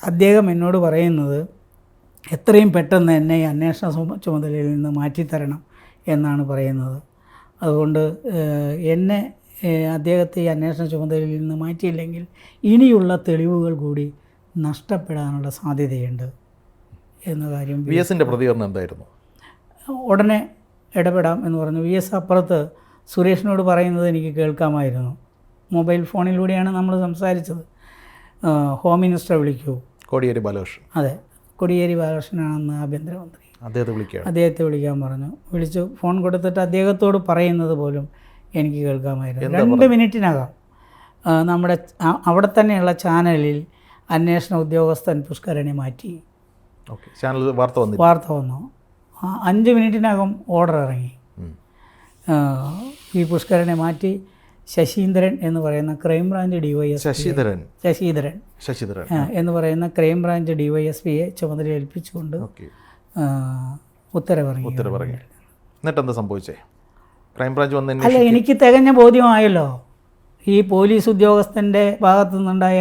അദ്ദേഹം എന്നോട് പറയുന്നത് എത്രയും പെട്ടെന്ന് എന്നെ ഈ അന്വേഷണ ചുമതലയിൽ നിന്ന് മാറ്റിത്തരണം എന്നാണ് പറയുന്നത്. അതുകൊണ്ട് എന്നെ അദ്ദേഹത്തെ ഈ അന്വേഷണ ചുമതലയിൽ നിന്ന് മാറ്റിയില്ലെങ്കിൽ ഇനിയുള്ള തെളിവുകൾ കൂടി നഷ്ടപ്പെടാനുള്ള സാധ്യതയുണ്ട് എന്ന കാര്യം വി എസിന്റെ പ്രതികരണം എന്തായിരുന്നു? ഉടനെ ഇടപെടാം എന്ന് പറഞ്ഞു. വി എസ് അപ്പുറത്ത് സുരേഷിനോട് പറയുന്നത് എനിക്ക് കേൾക്കാമായിരുന്നു. മൊബൈൽ ഫോണിലൂടെയാണ് നമ്മൾ സംസാരിച്ചത്. ഹോം മിനിസ്റ്റർ വിളിക്കൂ. കോടിയേരി ബാലകൃഷ്ണൻ. അതെ കോടിയേരി ബാലകൃഷ്ണനാണെന്ന് ആഭ്യന്തരമന്ത്രി അദ്ദേഹത്തെ വിളിക്കാം അദ്ദേഹത്തെ വിളിക്കാൻ പറഞ്ഞു. വിളിച്ചു. ഫോൺ കൊടുത്തിട്ട് അദ്ദേഹത്തോട് പറയുന്നത് പോലും എനിക്ക് കേൾക്കാമായിരുന്നു. രണ്ട് മിനിറ്റിനകം നമ്മുടെ അവിടെ തന്നെയുള്ള ചാനലിൽ അന്വേഷണ ഉദ്യോഗസ്ഥൻ പുഷ്കരണി മാറ്റി. ചാനൽ വാർത്ത വന്നു വാർത്ത വന്നു. അഞ്ച് മിനിറ്റിനകം ഓർഡർ ഇറങ്ങി. പി ഈ പുഷ്കരനെ മാറ്റി ശശീന്ദ്രൻ എന്ന് പറയുന്ന crime branch D Y S Sasidharan Saseendran. Sasidharan എന്ന് പറയുന്ന ക്രൈംബ്രാഞ്ച് ഡി വൈ എസ് പിയെ ചുമതല ഏൽപ്പിച്ചുകൊണ്ട് ഉത്തരവിറങ്ങി ഉത്തരവിറങ്ങി എന്നിട്ട് എന്താ സംഭവിച്ചേ? ക്രൈംബ്രാഞ്ച് വന്ന അല്ല എനിക്ക് തികഞ്ഞ ബോധ്യമായല്ലോ. ഈ പോലീസ് ഉദ്യോഗസ്ഥന്റെ ഭാഗത്തു നിന്നുണ്ടായ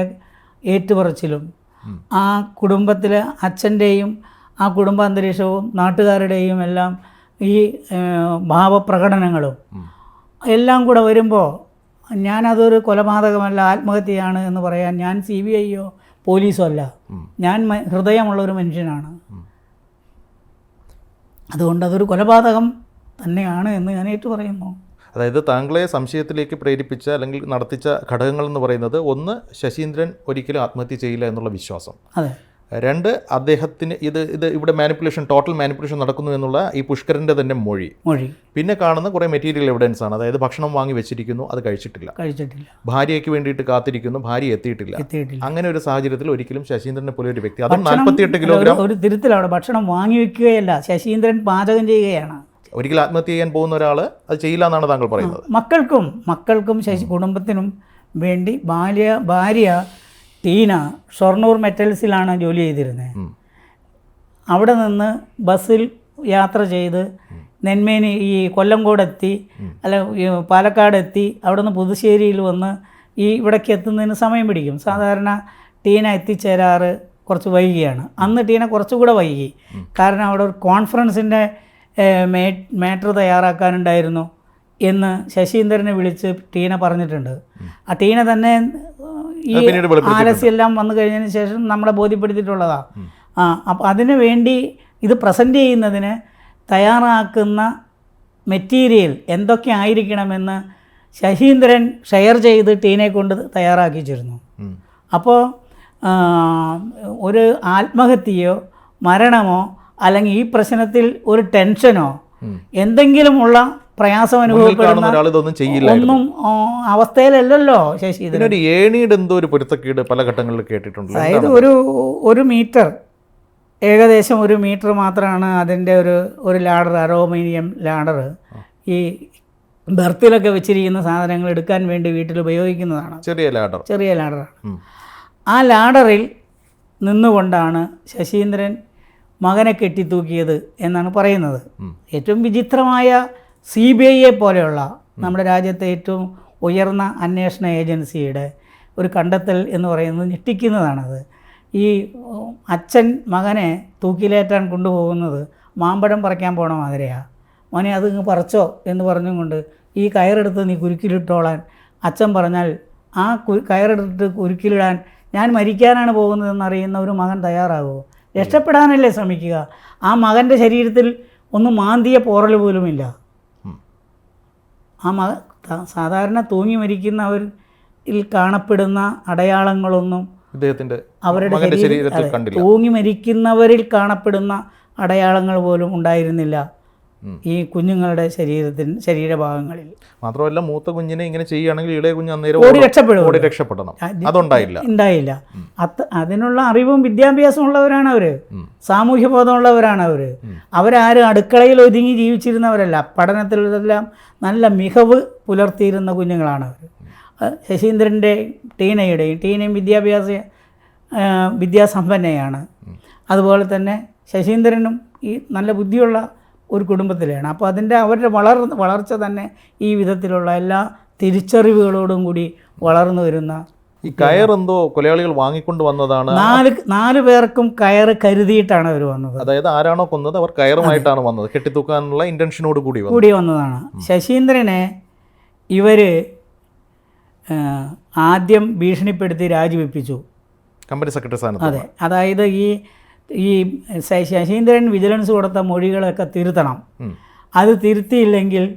ഏറ്റുപറച്ചിലും ആ കുടുംബത്തിലെ അച്ഛന്റെയും ആ കുടുംബാന്തരീക്ഷവും നാട്ടുകാരുടെയും എല്ലാം ഈ ഭാവപ്രകടനങ്ങളും എല്ലാം കൂടെ വരുമ്പോൾ ഞാനതൊരു കൊലപാതകമല്ല ആത്മഹത്യയാണ് എന്ന് പറയാൻ ഞാൻ സി ബി ഐയോ പോലീസോ അല്ല. ഞാൻ ഹൃദയമുള്ള ഒരു മനുഷ്യനാണ്. അതുകൊണ്ട് അതൊരു കൊലപാതകം തന്നെയാണ് എന്ന് ഞാൻ ഏറ്റു പറയുന്നു അതായത് താങ്കളെ സംശയത്തിലേക്ക് പ്രേരിപ്പിച്ച അല്ലെങ്കിൽ നടത്തിച്ച ഘടകങ്ങൾ എന്ന് പറയുന്നത് ഒന്ന് ശശീന്ദ്രൻ ഒരിക്കലും ആത്മഹത്യ ചെയ്യില്ല എന്നുള്ള വിശ്വാസം. അതെ. രണ്ട് അദ്ദേഹത്തിന് ഇത് ഇത് ഇവിടെ മാനിപ്പുലേഷൻ ടോട്ടൽ മാനിപ്പുലേഷൻ നടക്കുന്നു എന്നുള്ള ഈ പുഷ്കരന്റെ തന്നെ മൊഴി. മൊഴി. പിന്നെ കാണുന്ന കുറേ മെറ്റീരിയൽ എവിഡൻസ് ആണ്. അതായത് ഭക്ഷണം വാങ്ങി വെച്ചിരിക്കുന്നു അത് കഴിച്ചിട്ടില്ല. കഴിച്ചിട്ടില്ല. ഭാര്യയ്ക്ക് വേണ്ടിയിട്ട് കാത്തിരിക്കുന്നു ഭാര്യ എത്തിയിട്ടില്ല. അങ്ങനെ ഒരു സാഹചര്യത്തിൽ ഒരിക്കലും ശശീന്ദ്രനെ പോലെ ഒരു വ്യക്തി അതും നാൽപ്പത്തിയെട്ട് കിലോഗ്രാം ഒരു- തിരുത്തിലാണ്. ഭക്ഷണം വാങ്ങി വെക്കുകയല്ല ശശീന്ദ്രൻ പാചകം ചെയ്യുകയാണ്. ഒരിക്കലും ആത്മഹത്യ ചെയ്യാൻ പോകുന്ന ഒരാൾ അത് ചെയ്യില്ല എന്നാണ് താങ്കൾ പറയുന്നത്. മക്കൾക്കും മക്കൾക്കും ശശി കുടുംബത്തിനും വേണ്ടി ബാല്യ ഭാര്യ ടീന ഷൊർണൂർ മെറ്റൽസിലാണ് ജോലി ചെയ്തിരുന്നത് അവിടെ നിന്ന് ബസ്സിൽ യാത്ര ചെയ്ത് നെന്മേനി ഈ കൊല്ലംകോടെത്തി അല്ല പാലക്കാടെത്തി പാലക്കാട് എത്തി അവിടെ നിന്ന് പുതുശ്ശേരിയിൽ വന്ന് ഈ ഇവിടേക്ക് എത്തുന്നതിന് സമയം പിടിക്കും. സാധാരണ ടീന എത്തിച്ചേരാറ് കുറച്ച് വൈകിയാണ്. അന്ന് ടീന കുറച്ചുകൂടെ വൈകി. കാരണം അവിടെ ഒരു കോൺഫറൻസിന്റെ മാറ്റർ തയ്യാറാക്കാനുണ്ടായിരുന്നു എന്ന് ശശീന്ദ്രനെ വിളിച്ച് ടീന പറഞ്ഞിട്ടുണ്ട്. ആ ടീന തന്നെ ഈ. ആലസ്യെല്ലാം വന്നു കഴിഞ്ഞതിന് ശേഷം നമ്മളെ ബോധ്യപ്പെടുത്തിയിട്ടുള്ളതാണ് ആ അപ്പം അതിനു വേണ്ടി ഇത് പ്രസന്റ് ചെയ്യുന്നതിന് തയ്യാറാക്കുന്ന മെറ്റീരിയൽ എന്തൊക്കെ ആയിരിക്കണമെന്ന് ശശീന്ദ്രൻ ഷെയർ ചെയ്ത് ടീനെ കൊണ്ട് തയ്യാറാക്കിച്ചിരുന്നു. അപ്പോൾ ഒരു ആത്മഹത്യയോ മരണമോ അല്ലെങ്കിൽ ഈ പ്രശ്നത്തിൽ ഒരു ടെൻഷനോ എന്തെങ്കിലുമുള്ള പ്രയാസം അനുഭവപ്പെടുന്ന ഒരാൾ ഇതൊന്നും ചെയ്യില്ല ഒന്നും അവസ്ഥയിലല്ലല്ലോ ശശി ഇതിനൊരു ഏണിയുടെ എന്തോ ഒരു പൊരുത്തക്കേട് പല ഘട്ടങ്ങളിൽ കേട്ടിട്ടുണ്ട്. അതായത് ഒരു ഒരു മീറ്റർ ഏകദേശം ഒരു മീറ്റർ മാത്രമാണ് അതിന്റെ ഒരു ഒരു ലാഡർ അറോമീനിയം ലാഡർ ഈ ബർത്തിലൊക്കെ വെച്ചിരിക്കുന്ന സാധനങ്ങൾ എടുക്കാൻ വേണ്ടി വീട്ടിൽ ഉപയോഗിക്കുന്നതാണ്. ചെറിയ ലാഡർ. ചെറിയ ലാഡറാണ്. ആ ലാഡറിൽ നിന്നുകൊണ്ടാണ് ശശീന്ദ്രൻ മകനെ കെട്ടിത്തൂക്കിയത് എന്നാണ് പറയുന്നത്. ഏറ്റവും വിചിത്രമായ സി ബി ഐയെ പോലെയുള്ള നമ്മുടെ രാജ്യത്തെ ഏറ്റവും ഉയർന്ന അന്വേഷണ ഏജൻസിയുടെ ഒരു കണ്ടെത്തൽ എന്ന് പറയുന്നത് ഞെട്ടിക്കുന്നതാണത്. ഈ അച്ഛൻ മകനെ തൂക്കിലേറ്റാൻ കൊണ്ടുപോകുന്നത് മാമ്പഴം പറിക്കാൻ പോണ മാതിരിയാണ് മോനെ അത് ഇങ്ങ് പറിച്ചോ എന്ന് പറഞ്ഞുകൊണ്ട് ഈ കയറെടുത്ത് നീ കുരുക്കിലിട്ടോളാൻ അച്ഛൻ പറഞ്ഞാൽ ആ കയറെടുത്തിട്ട് കയറെടുത്ത് കുരുക്കിലിടാൻ ഞാൻ മരിക്കാനാണ് പോകുന്നതെന്ന് അറിയുന്ന ഒരു മകൻ തയ്യാറാകുമോ രക്ഷപ്പെടാനല്ലേ ശ്രമിക്കുക. ആ മകന്റെ ശരീരത്തിൽ ഒന്ന് മാന്തിയ പോറൽ പോലുമില്ല. ആ മത സാധാരണ തൂങ്ങി മരിക്കുന്നവരിൽ കാണപ്പെടുന്ന അടയാളങ്ങളൊന്നും അദ്ദേഹത്തിന്റെ അവരുടെ ശരീരത്തിൽ തൂങ്ങി മരിക്കുന്നവരിൽ കാണപ്പെടുന്ന അടയാളങ്ങൾ പോലും ഉണ്ടായിരുന്നില്ല. ഈ കുഞ്ഞുങ്ങളുടെ ശരീരത്തിന് ശരീരഭാഗങ്ങളിൽ. മാത്രമല്ല മൂത്ത കുഞ്ഞിനെ ഇങ്ങനെ ചെയ്യുകയാണെങ്കിൽ ഇളയ കുഞ്ഞ് അന്നേരം ഓടി രക്ഷപ്പെടും. ഓടി രക്ഷപ്പെടണം. അതുണ്ടായില്ല. ഉണ്ടായില്ല. അത് അതിനുള്ള അറിവും വിദ്യാഭ്യാസവും ഉള്ളവരാണ് അവർ. സാമൂഹ്യ ബോധമുള്ളവരാണ് അവർ. അവരാരും അടുക്കളയിൽ ഒതുങ്ങി ജീവിച്ചിരുന്നവരല്ല. പഠനത്തിലെല്ലാം നല്ല മികവ് പുലർത്തിയിരുന്ന കുഞ്ഞുങ്ങളാണ് അവർ ശശീന്ദ്രന്റെ ടീനയുടെയും ടീനയും വിദ്യാഭ്യാസ വിദ്യാസമ്പന്നയാണ്. അതുപോലെ തന്നെ ശശീന്ദ്രനും ഈ നല്ല ബുദ്ധിയുള്ള ഒരു കുടുംബത്തിലാണ് അപ്പോൾ അതിന്റെ അവരുടെ വളർ വളർച്ച തന്നെ ഈ വിധത്തിലുള്ള എല്ലാ തിരിച്ചറിവുകളോടും കൂടി വളർന്നു വരുന്ന ഈ കയർ എന്തോ കൊലയാളികൾ വാങ്ങിക്കൊണ്ട് വന്നതാണ്. നാല് നാല് പേർക്കും കയർ കരുതിയിട്ടാണ് അവർ വന്നത്. അതായത് ആരാണോ കൊന്നത് അവർ കയറുമായിട്ടാണ് വന്നത്. കെട്ടിത്തൂക്കാനുള്ള ഇന്റൻഷനോട് കൂടി കൂടി വന്നതാണ്. ശശീന്ദ്രനെ ഇവർ ആദ്യം ഭീഷണിപ്പെടുത്തി രാജിവെപ്പിച്ചു. കമ്പനി സെക്രട്ടറി സ്ഥാനത്ത്. അതെ. അതായത് ഈ ഈ ശശീന്ദ്രൻ വിജിലൻസ് കൊടുത്ത മൊഴികളൊക്കെ തിരുത്തണം. അത് തിരുത്തിയില്ലെങ്കിൽ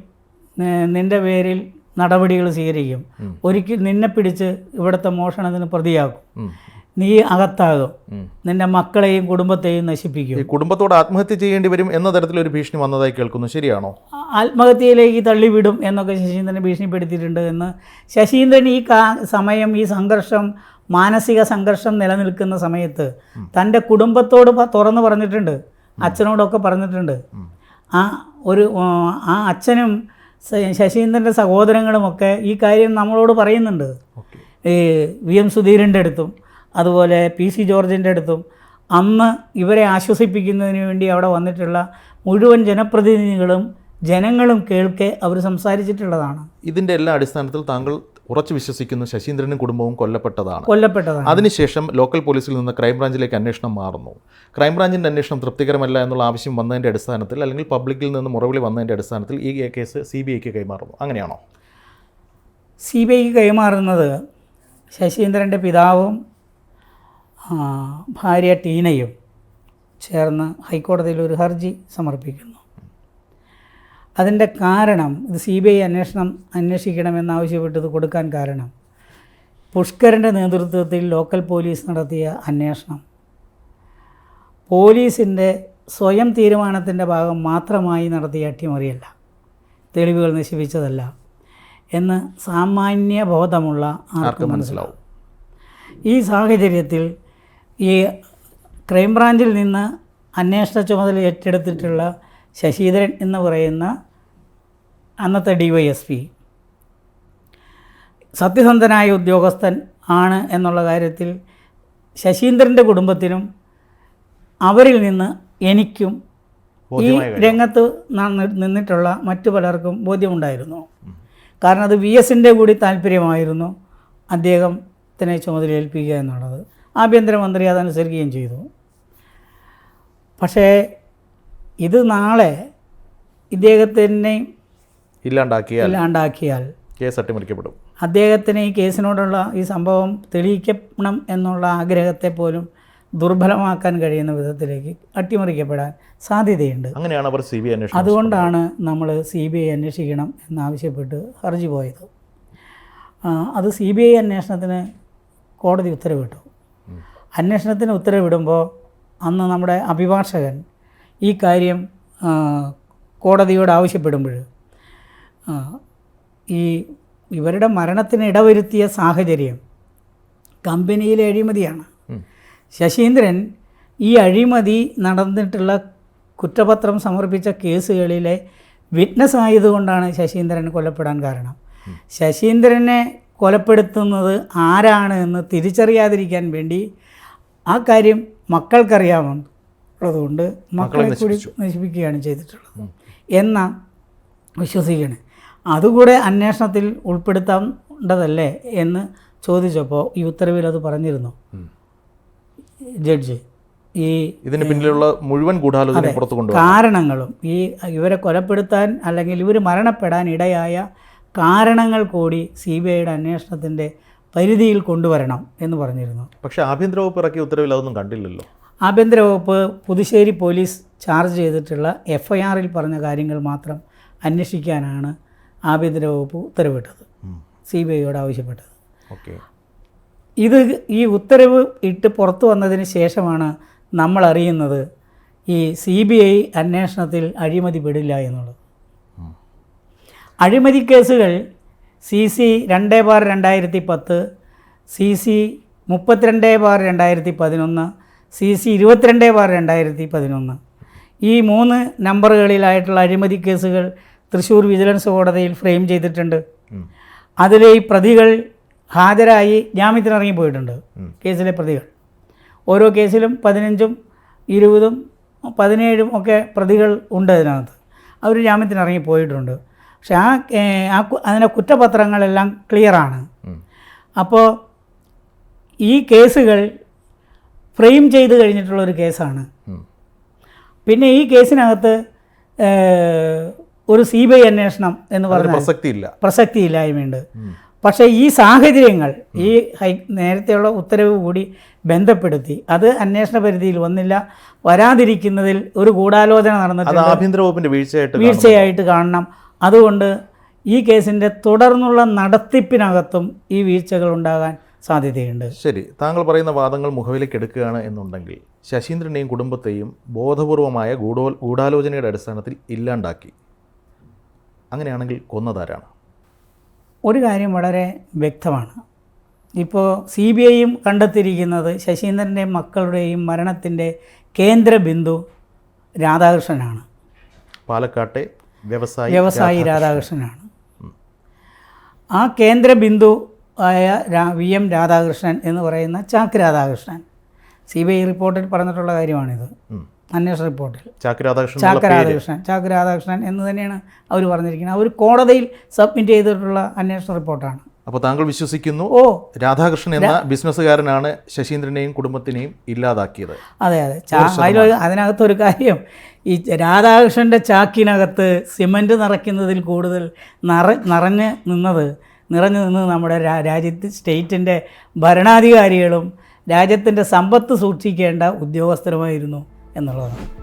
നിന്റെ പേരിൽ നടപടികൾ സ്വീകരിക്കും. ഒരിക്കൽ നിന്നെ പിടിച്ച് ഇവിടുത്തെ മോഷണത്തിന് പ്രതിയാകും നീ അകത്താകും. നിന്റെ മക്കളെയും കുടുംബത്തെയും നശിപ്പിക്കും. കുടുംബത്തോട് ആത്മഹത്യ ചെയ്യേണ്ടി വരും എന്ന തരത്തിലൊരു ഭീഷണി വന്നതായി കേൾക്കുന്നു. ശരിയാണോ? ആത്മഹത്യയിലേക്ക് തള്ളിവിടും എന്നൊക്കെ ശശീന്ദ്രനെ ഭീഷണിപ്പെടുത്തിയിട്ടുണ്ട് എന്ന്. ശശീന്ദ്രൻ ഈ സമയം ഈ സംഘർഷം മാനസിക സംഘർഷം നിലനിൽക്കുന്ന സമയത്ത് തന്റെ കുടുംബത്തോട് തുറന്നു പറഞ്ഞിട്ടുണ്ട്. അച്ഛനോടൊക്കെ പറഞ്ഞിട്ടുണ്ട്. ആ ഒരു ആ, അച്ഛനും ശശീന്ദ്രന്റെ സഹോദരങ്ങളുമൊക്കെ ഈ കാര്യം നമ്മളോട് പറയുന്നുണ്ട്. ഈ വി എം സുധീരന്റെ അടുത്തും അതുപോലെ പി സി ജോർജിന്റെ അടുത്തും അന്ന് ഇവരെ ആശ്വസിപ്പിക്കുന്നതിന് വേണ്ടി അവിടെ വന്നിട്ടുള്ള മുഴുവൻ ജനപ്രതിനിധികളും ജനങ്ങളും കേൾക്കെ അവർ സംസാരിച്ചിട്ടുള്ളതാണ്. ഇതിന്റെ എല്ലാ അടിസ്ഥാനത്തിൽ താങ്കൾ ഉറച്ചു വിശ്വസിക്കുന്നു ശശീന്ദ്രനും കുടുംബവും കൊല്ലപ്പെട്ടതാണ്. കൊല്ലപ്പെട്ടതാണ്. അതിനുശേഷം ലോക്കൽ പോലീസിൽ നിന്ന് ക്രൈംബ്രാഞ്ചിലേക്ക് അന്വേഷണം മാറുന്നു. ക്രൈംബ്രാഞ്ചിന്റെ അന്വേഷണം തൃപ്തികരമല്ല എന്നുള്ള ആവശ്യം വന്നതിന്റെ അടിസ്ഥാനത്തിൽ അല്ലെങ്കിൽ പബ്ലിക്കിൽ നിന്ന് മുറവിളി വന്നതിന്റെ അടിസ്ഥാനത്തിൽ ഈ കേസ് സി ബി ഐക്ക് കൈമാറുന്നു. അങ്ങനെയാണോ? സി ബി ഐക്ക് കൈമാറുന്നത് ശശീന്ദ്രന്റെ പിതാവും ഭാര്യ ടീനയും ചേർന്ന് ഹൈക്കോടതിയിൽ ഒരു ഹർജി സമർപ്പിക്കുന്നു. അതിന്റെ കാരണം ഇത് സി ബി ഐ അന്വേഷണം അന്വേഷിക്കണമെന്നാവശ്യപ്പെട്ടത് കൊടുക്കാൻ കാരണം. പുഷ്കരന്റെ നേതൃത്വത്തിൽ ലോക്കൽ പോലീസ് നടത്തിയ അന്വേഷണം. പോലീസിന്റെ സ്വയം തീരുമാനത്തിന്റെ ഭാഗം മാത്രമായി നടത്തിയ അട്ടിമറിയല്ല. തെളിവുകൾ നശിപ്പിച്ചതല്ല എന്ന് സാമാന്യ ബോധമുള്ള ആർക്കും മനസ്സിലാവും. ഈ സാഹചര്യത്തിൽ ഈ ക്രൈംബ്രാഞ്ചിൽ നിന്ന് അന്വേഷണ ചുമതല ഏറ്റെടുത്തിട്ടുള്ള ശശീധരൻ എന്ന് പറയുന്ന അന്നത്തെ ഡി വൈ എസ് പി സത്യസന്ധനായ ഉദ്യോഗസ്ഥൻ ആണ് എന്നുള്ള കാര്യത്തിൽ ശശീന്ദ്രന്റെ കുടുംബത്തിനും അവരിൽ നിന്ന് എനിക്കും ഈ രംഗത്ത് നിന്നിട്ടുള്ള മറ്റു പലർക്കും ബോധ്യമുണ്ടായിരുന്നു. കാരണം അത് വി എസിന്റെ കൂടി താല്പര്യമായിരുന്നു അദ്ദേഹത്തിനെ ചുമതലയേൽപ്പിക്കുക എന്നുള്ളത്. ആഭ്യന്തരമന്ത്രി അതനുസരിക്കുകയും ചെയ്തു. പക്ഷേ ഇത് നാളെ ഇദ്ദേഹത്തിനെ ഇല്ലാണ്ടാക്കിയാൽ ഇല്ലാണ്ടാക്കിയാൽ കേസ് അട്ടിമറിക്കപ്പെടും. അദ്ദേഹത്തിന് ഈ കേസിനോടുള്ള ഈ സംഭവം തെളിയിക്കണം എന്നുള്ള ആഗ്രഹത്തെ പോലും ദുർബലമാക്കാൻ കഴിയുന്ന വിധത്തിലേക്ക് അട്ടിമറിക്കപ്പെടാൻ സാധ്യതയുണ്ട്. അങ്ങനെയാണ് അവർ സി ബി ഐ അതുകൊണ്ടാണ് നമ്മൾ സി ബി ഐ അന്വേഷിക്കണം എന്നാവശ്യപ്പെട്ട് ഹർജി പോയത്. അത് സി ബി ഐ അന്വേഷണത്തിന് കോടതി ഉത്തരവിട്ടു. അന്വേഷണത്തിന് ഉത്തരവിടുമ്പോൾ അന്ന് നമ്മുടെ അഭിഭാഷകൻ ഈ കാര്യം കോടതിയോട് ആവശ്യപ്പെടുമ്പോൾ ഈ ഇവരുടെ മരണത്തിന് ഇടവരുത്തിയ സാഹചര്യം കമ്പനിയിലെ അഴിമതിയാണ്. ശശീന്ദ്രൻ ഈ അഴിമതി നടന്നിട്ടുള്ള കുറ്റപത്രം സമർപ്പിച്ച കേസുകളിലെ വിറ്റ്നസ് ആയതുകൊണ്ടാണ് ശശീന്ദ്രൻ കൊല്ലപ്പെടാൻ കാരണം. ശശീന്ദ്രനെ കൊലപ്പെടുത്തുന്നത് ആരാണ് എന്ന് തിരിച്ചറിയാതിരിക്കാൻ വേണ്ടി ആ കാര്യം മക്കൾക്കറിയാമെന്നുള്ളതുകൊണ്ട് മക്കളെ കൂടി നശിപ്പിക്കുകയാണ് ചെയ്തിട്ടുള്ളത്. എന്ന വിശ്വസിക്കുകയാണ്. അതുകൂടെ അന്വേഷണത്തിൽ ഉൾപ്പെടുത്തേണ്ടതല്ലേ എന്ന് ചോദിച്ചപ്പോൾ ഈ ഉത്തരവിൽ അത് പറഞ്ഞിരുന്നു. ജഡ്ജ് ഈ ഇതിന് പിന്നിലുള്ള മുഴുവൻ ഗൂഢാലോചന പുറത്തു കാരണങ്ങളും ഈ ഇവരെ കൊലപ്പെടുത്താൻ അല്ലെങ്കിൽ ഇവർ മരണപ്പെടാൻ ഇടയായ കാരണങ്ങൾ കൂടി സി ബി ഐയുടെ അന്വേഷണത്തിന്റെ പരിധിയിൽ കൊണ്ടുവരണം എന്ന് പറഞ്ഞിരുന്നു. പക്ഷേ ആഭ്യന്തര വകുപ്പ് ഇറക്കിയ ഉത്തരവിൽ അതൊന്നും കണ്ടില്ലല്ലോ. ആഭ്യന്തര വകുപ്പ് പുതുശ്ശേരി പോലീസ് ചാർജ് ചെയ്തിട്ടുള്ള എഫ് ഐ ആറിൽ പറഞ്ഞ കാര്യങ്ങൾ മാത്രം അന്വേഷിക്കാനാണ് ആഭ്യന്തര വകുപ്പ് ഉത്തരവിട്ടത്. സി ബി ഐയോട് ആവശ്യപ്പെട്ടത്. ഓക്കെ. ഇത് ഈ ഉത്തരവ് ഇട്ട് പുറത്തു വന്നതിന് ശേഷമാണ് നമ്മൾ അറിയുന്നത് ഈ സി ബി ഐ അന്വേഷണത്തിൽ അഴിമതി പെടില്ല എന്നുള്ളത്. അഴിമതി കേസുകൾ സി സി രണ്ട് ബാർ രണ്ടായിരത്തി പത്ത് സി സി മുപ്പത്തിരണ്ട് ബാർ രണ്ടായിരത്തി പതിനൊന്ന് സി സി ഇരുപത്തിരണ്ട് ബാർ രണ്ടായിരത്തി പതിനൊന്ന്. ഈ മൂന്ന് നമ്പറുകളിലായിട്ടുള്ള അഴിമതി കേസുകൾ തൃശ്ശൂർ വിജിലൻസ് കോടതിയിൽ ഫ്രെയിം ചെയ്തിട്ടുണ്ട്. അതിലെ ഈ പ്രതികൾ ഹാജരായി ജാമ്യത്തിനിറങ്ങി പോയിട്ടുണ്ട്. കേസിലെ പ്രതികൾ. ഓരോ കേസിലും പതിനഞ്ചും ഇരുപതും പതിനേഴും ഒക്കെ പ്രതികൾ ഉണ്ട് അതിനകത്ത്. അവർ ജാമ്യത്തിനിറങ്ങി പോയിട്ടുണ്ട്. പക്ഷെ ആ ആ അതിന്റെ കുറ്റപത്രങ്ങളെല്ലാം ക്ലിയറാണ്. അപ്പോൾ ഈ കേസുകൾ ഫ്രെയിം ചെയ്ത് കഴിഞ്ഞിട്ടുള്ള ഒരു കേസാണ്. പിന്നെ ഈ കേസിനകത്ത് ഒരു സി ബി ഐ അന്വേഷണം എന്ന് പറഞ്ഞ പ്രസക്തിയില്ല. പ്രസക്തിയില്ലായ്മയുണ്ട്. പക്ഷേ ഈ സാഹചര്യങ്ങൾ ഈ ഹൈ നേരത്തെയുള്ള ഉത്തരവ് കൂടി ബന്ധപ്പെടുത്തി അത് അന്വേഷണ പരിധിയിൽ വന്നില്ല വരാതിരിക്കുന്നതിൽ ഒരു ഗൂഢാലോചന നടന്നിട്ടുണ്ട്. ആഭ്യന്തര വകുപ്പിന്റെ വീഴ്ചയായിട്ട് വീഴ്ചയായിട്ട് കാണണം. അതുകൊണ്ട് ഈ കേസിന്റെ തുടർന്നുള്ള നടത്തിപ്പിനകത്തും ഈ വീഴ്ചകൾ ഉണ്ടാകാൻ സാധ്യതയുണ്ട്. ശരി. താങ്കൾ പറയുന്ന വാദങ്ങൾ മുഖവിലേക്ക് എടുക്കുകയാണ് എന്നുണ്ടെങ്കിൽ ശശീന്ദ്രനെയും കുടുംബത്തെയും ബോധപൂർവമായ ഗൂഢോ ഗൂഢാലോചനയുടെ അടിസ്ഥാനത്തിൽ ഇല്ലാണ്ടാക്കി. അങ്ങനെയാണെങ്കിൽ കൊന്നതാരാണ്? ഒരു കാര്യം വളരെ വ്യക്തമാണ്. ഇപ്പോൾ സി ബി ഐയും കണ്ടെത്തിയിരിക്കുന്നത് ശശീന്ദ്രന്റെ മക്കളുടെയും മരണത്തിന്റെ കേന്ദ്ര ബിന്ദു രാധാകൃഷ്ണനാണ്. പാലക്കാട്ടെ വ്യവസായി വ്യവസായി രാധാകൃഷ്ണനാണ്. ആ കേന്ദ്ര ബിന്ദു ആയ രാ- വി എം രാധാകൃഷ്ണൻ എന്ന് പറയുന്ന ചാക്ക് രാധാകൃഷ്ണൻ. സി ബി ഐ റിപ്പോർട്ടിൽ പറഞ്ഞിട്ടുള്ള കാര്യമാണിത്. അന്വേഷണ റിപ്പോർട്ടിൽ. ചാക്ക് രാധാകൃഷ്ണൻ ചാക്ക് രാധാകൃഷ്ണൻ ചാക്ക് രാധാകൃഷ്ണൻ എന്ന് തന്നെയാണ് അവർ പറഞ്ഞിരിക്കുന്നത്. അവർ കോടതിയിൽ സബ്മിറ്റ് ചെയ്തിട്ടുള്ള അന്വേഷണ റിപ്പോർട്ടാണ്. അപ്പോൾ താങ്കൾ വിശ്വസിക്കുന്നു ഓ. രാധാകൃഷ്ണൻ എന്ന ബിസിനസ്സുകാരനാണ് ശശീന്ദ്രനെയും കുടുംബത്തിനെയും ഇല്ലാതാക്കിയത്. അതെ അതെ. അതിൽ അതിനകത്തൊരു കാര്യം. ഈ രാധാകൃഷ്ണന്റെ ചാക്കിനകത്ത് സിമന്റ് നിറയ്ക്കുന്നതിൽ കൂടുതൽ നിറ നിറഞ്ഞ് നിന്നത് നിറഞ്ഞു നിന്ന് നമ്മുടെ രാജ്യത്ത് സ്റ്റേറ്റിന്റെ ഭരണാധികാരികളും രാജ്യത്തിന്റെ സമ്പത്ത് സൂക്ഷിക്കേണ്ട ഉദ്യോഗസ്ഥരുമായിരുന്നു എന്നുള്ളതാണ്.